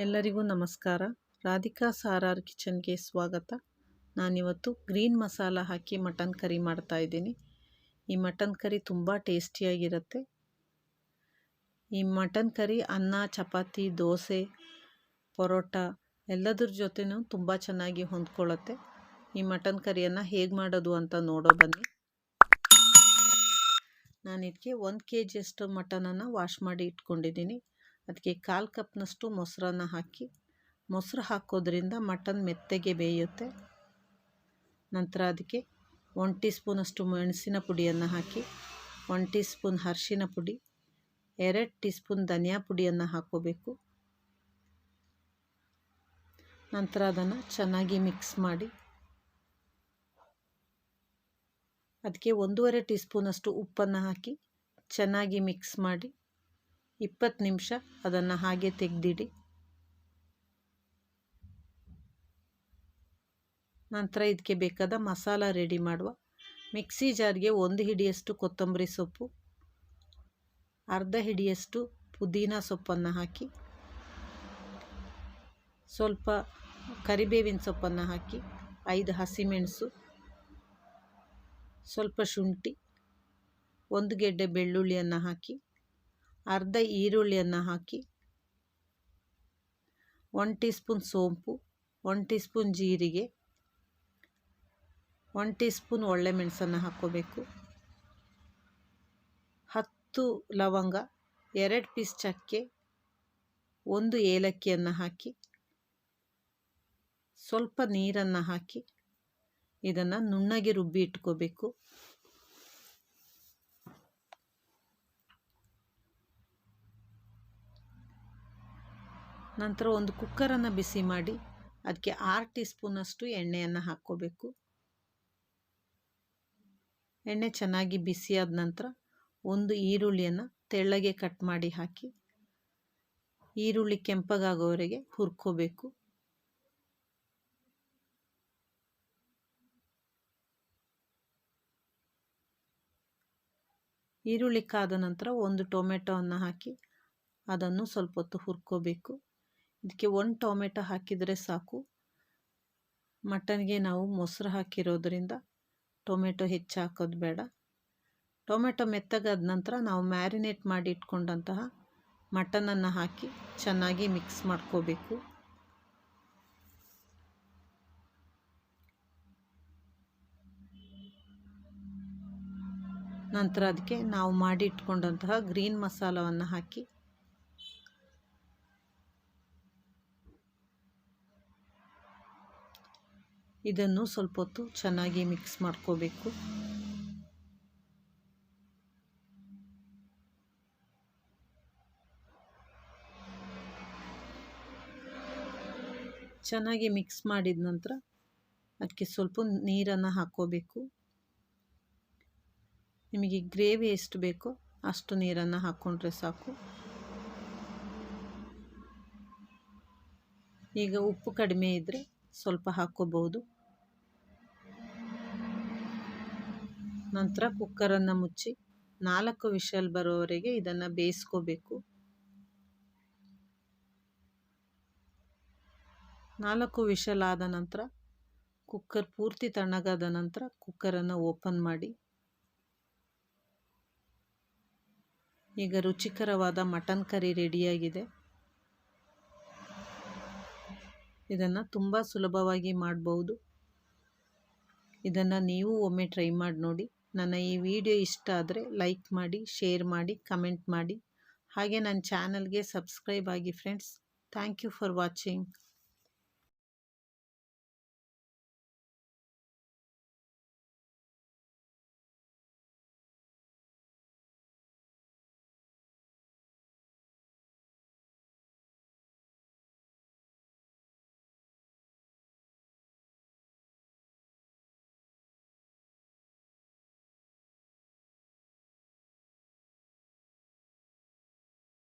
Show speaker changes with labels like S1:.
S1: ಎಲ್ಲರಿಗೂ ನಮಸ್ಕಾರ. ರಾಧಿಕಾ ಸಾರಾರ್ ಕಿಚನ್ಗೆ ಸ್ವಾಗತ. ನಾನಿವತ್ತು ಗ್ರೀನ್ ಮಸಾಲ ಹಾಕಿ ಮಟನ್ ಕರಿ ಮಾಡ್ತಾ ಇದ್ದೀನಿ. ಈ ಮಟನ್ ಕರಿ ತುಂಬ ಟೇಸ್ಟಿಯಾಗಿರುತ್ತೆ. ಈ ಮಟನ್ ಕರಿ ಅನ್ನ, ಚಪಾತಿ, ದೋಸೆ, ಪರೋಟ ಎಲ್ಲದ್ರ ಜೊತೆನೂ ತುಂಬ ಚೆನ್ನಾಗಿ ಹೊಂದ್ಕೊಳ್ಳುತ್ತೆ. ಈ ಮಟನ್ ಕರಿಯನ್ನು ಹೇಗೆ ಮಾಡೋದು ಅಂತ ನೋಡೋ ಬನ್ನಿ. ನಾನು ಇದಕ್ಕೆ ಒಂದು ಕೆ ಜಿಯಷ್ಟು ಮಟನನ್ನು ವಾಶ್ ಮಾಡಿ ಇಟ್ಕೊಂಡಿದ್ದೀನಿ. ಅದಕ್ಕೆ ಕಾಲು ಕಪ್ನಷ್ಟು ಮೊಸರನ್ನ ಹಾಕಿ, ಮೊಸರು ಹಾಕೋದ್ರಿಂದ ಮಟನ್ ಮೆತ್ತಗೆ ಬೇಯುತ್ತೆ. ನಂತರ ಅದಕ್ಕೆ ಒನ್ ಟೀ ಸ್ಪೂನಷ್ಟು ಮೆಣಸಿನ ಪುಡಿಯನ್ನು ಹಾಕಿ ಒನ್ ಟೀ ಸ್ಪೂನ್ ಅರಿಶಿನ ಪುಡಿ, ಎರಡು ಟೀ ಸ್ಪೂನ್ ಧನಿಯಾ ಪುಡಿಯನ್ನು ಹಾಕೋಬೇಕು. ನಂತರ ಅದನ್ನು ಚೆನ್ನಾಗಿ ಮಿಕ್ಸ್ ಮಾಡಿ ಅದಕ್ಕೆ ಒಂದೂವರೆ ಟೀ ಸ್ಪೂನಷ್ಟು ಉಪ್ಪನ್ನು ಹಾಕಿ ಚೆನ್ನಾಗಿ ಮಿಕ್ಸ್ ಮಾಡಿ ಇಪ್ಪತ್ತು ನಿಮಿಷ ಅದನ್ನು ಹಾಗೆ ತೆಗೆದಿಡಿ. ನಂತರ ಇದಕ್ಕೆ ಬೇಕಾದ ಮಸಾಲ ರೆಡಿ ಮಾಡುವ. ಮಿಕ್ಸಿ ಜಾರ್ಗೆ ಒಂದು ಹಿಡಿಯಷ್ಟು ಕೊತ್ತಂಬರಿ ಸೊಪ್ಪು, ಅರ್ಧ ಹಿಡಿಯಷ್ಟು ಪುದೀನ ಸೊಪ್ಪನ್ನು ಹಾಕಿ, ಸ್ವಲ್ಪ ಕರಿಬೇವಿನ ಸೊಪ್ಪನ್ನು ಹಾಕಿ, ಐದು ಹಸಿಮೆಣಸು, ಸ್ವಲ್ಪ ಶುಂಠಿ, ಒಂದು ಗೆಡ್ಡೆ ಬೆಳ್ಳುಳ್ಳಿಯನ್ನು ಹಾಕಿ ಅರ್ಧ ಈರುಳ್ಳಿಯನ್ನು ಹಾಕಿ ಒನ್ ಟೀ ಸ್ಪೂನ್ ಸೋಂಪು ಒನ್ ಟೀ ಸ್ಪೂನ್ ಜೀರಿಗೆ ಒನ್ ಟೀ ಸ್ಪೂನ್ ಒಳ್ಳೆ ಮೆಣಸನ್ನು ಹಾಕ್ಕೋಬೇಕು. ಹತ್ತು ಲವಂಗ, ಎರಡು ಪೀಸ್ ಚಕ್ಕೆ, ಒಂದು ಏಲಕ್ಕಿಯನ್ನು ಹಾಕಿ, ಸ್ವಲ್ಪ ನೀರನ್ನು ಹಾಕಿ, ಇದನ್ನು ನುಣ್ಣಗೆ ರುಬ್ಬಿ ಇಟ್ಕೋಬೇಕು. ನಂತರ ಒಂದು ಕುಕ್ಕರನ್ನು ಬಿಸಿ ಮಾಡಿ, ಅದಕ್ಕೆ ಆರು ಟೀ ಸ್ಪೂನಷ್ಟು ಎಣ್ಣೆಯನ್ನು ಹಾಕ್ಕೋಬೇಕು. ಎಣ್ಣೆ ಚೆನ್ನಾಗಿ ಬಿಸಿಯಾದ ನಂತರ ಒಂದು ಈರುಳ್ಳಿಯನ್ನು ತೆಳ್ಳಗೆ ಕಟ್ ಮಾಡಿ ಹಾಕಿ, ಈರುಳ್ಳಿ ಕೆಂಪಗಾಗೋವರೆಗೆ ಹುರ್ಕೋಬೇಕು. ಈರುಳ್ಳಿ ಕಾದ ನಂತರ ಒಂದು ಟೊಮೆಟೊವನ್ನು ಹಾಕಿ, ಅದನ್ನು ಸ್ವಲ್ಪ ಹೊತ್ತು ಹುರ್ಕೋಬೇಕು. ಇದಕ್ಕೆ ಒಂದು ಟೊಮೆಟೊ ಹಾಕಿದರೆ ಸಾಕು. ಮಟನ್ಗೆ ನಾವು ಮೊಸರು ಹಾಕಿರೋದ್ರಿಂದ ಟೊಮೆಟೊ ಹೆಚ್ಚು ಹಾಕೋದು ಬೇಡ. ಟೊಮೆಟೊ ಮೆತ್ತಗಾದ ನಂತರ ನಾವು ಮ್ಯಾರಿನೇಟ್ ಮಾಡಿ ಇಟ್ಕೊಂಡಂತಹ ಮಟನನ್ನು ಹಾಕಿ ಚೆನ್ನಾಗಿ ಮಿಕ್ಸ್ ಮಾಡ್ಕೋಬೇಕು. ನಂತರ ಅದಕ್ಕೆ ನಾವು ಮಾಡಿ ಇಟ್ಕೊಂಡಂತಹ ಗ್ರೀನ್ ಮಸಾಲವನ್ನು ಹಾಕಿ ಇದನ್ನು ಸ್ವಲ್ಪ ಹೊತ್ತು ಚೆನ್ನಾಗಿ ಮಿಕ್ಸ್ ಮಾಡ್ಕೋಬೇಕು. ಚೆನ್ನಾಗಿ ಮಿಕ್ಸ್ ಮಾಡಿದ ನಂತರ ಅದಕ್ಕೆ ಸ್ವಲ್ಪ ನೀರನ್ನು ಹಾಕ್ಕೋಬೇಕು. ನಿಮಗೆ ಗ್ರೇವಿ ಎಷ್ಟು ಬೇಕೋ ಅಷ್ಟು ನೀರನ್ನು ಹಾಕ್ಕೊಂಡ್ರೆ ಸಾಕು. ಈಗ ಉಪ್ಪು ಕಡಿಮೆ ಇದ್ದರೆ ಸ್ವಲ್ಪ ಹಾಕ್ಕೋಬಹುದು. ನಂತರ ಕುಕ್ಕರನ್ನು ಮುಚ್ಚಿ ನಾಲ್ಕು ವಿಷಲ್ ಬರೋವರೆಗೆ ಇದನ್ನು ಬೇಯಿಸ್ಕೋಬೇಕು. ನಾಲ್ಕು ವಿಷಲ್ ಆದ ನಂತರ ಕುಕ್ಕರ್ ಪೂರ್ತಿ ತಣ್ಣಗಾದ ನಂತರ ಕುಕ್ಕರನ್ನು ಓಪನ್ ಮಾಡಿ. ಈಗ ರುಚಿಕರವಾದ ಮಟನ್ ಕರಿ ರೆಡಿಯಾಗಿದೆ. ಇದನ್ನು ತುಂಬ ಸುಲಭವಾಗಿ ಮಾಡಬಹುದು ಇದನ್ನು ನೀವು ಒಮ್ಮೆ ಟ್ರೈ ಮಾಡಿ ನೋಡಿ. ನನ್ನ ಈ ವಿಡಿಯೋ ಇಷ್ಟ ಆದರೆ ಲೈಕ್ ಮಾಡಿ ಶೇರ್ ಮಾಡಿ ಕಮೆಂಟ್ ಮಾಡಿ. ಹಾಗೆ ನನ್ನ ಚಾನಲ್ಗೆ ಸಬ್ಸ್ಕ್ರೈಬ್ ಆಗಿ friends thank you for watching